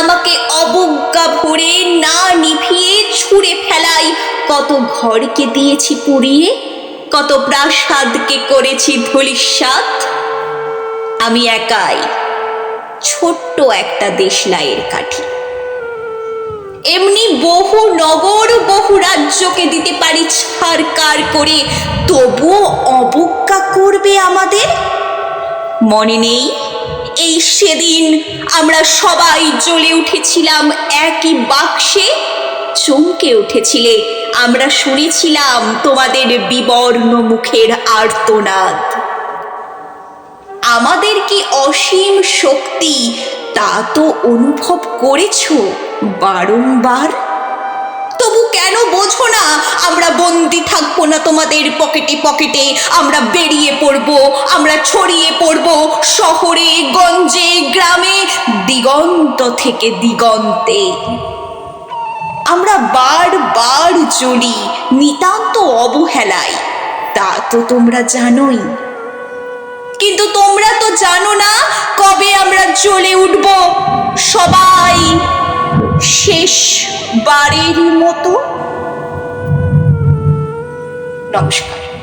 আমাকে অবজ্ঞা ভরে না নিভিয়ে ছুঁড়ে ফেলাই। কত ঘরকে দিয়েছি পুড়িয়ে, কত প্রাসাদকে করেছি ধূলিসাৎ। আমি একাই ছোট্ট একটা দেশলাইয়ের কাঠি। এমনি বহু নগর, বহু রাজ্যকে দিতে পারি ছাড়কার করে, তবুও অবজ্ঞা করবে আমাদের? মনে নেই? এই সেদিন আমরা সবাই জ্বলে উঠেছিলাম একই বাক্সে। চমকে উঠেছিলে। আমরা শুনেছিলাম তোমাদের বিবর্ণ মুখের আর্তনাদ। আমাদের কি অসীম শক্তি তা তো অনুভব করেছ বারংবার? তবু কেন বোঝো না, আমরা বন্দি থাকব না তোমাদের পকেটে পকেটে, আমরা বেরিয়ে পড়ব, আমরা ছড়িয়ে পড়ব। শহরে গঞ্জে, গ্রামে, দিগন্ত থেকে দিগন্তে। আমরা বারবার জ্বলি নিতান্ত অবহেলায়, তা তো তোমরা জানোই। কিন্তু তোমরা তো জানো না কবে আমরা জ্বলে উঠব। সবাই শেষ বাড়ির মতো। নমস্কার।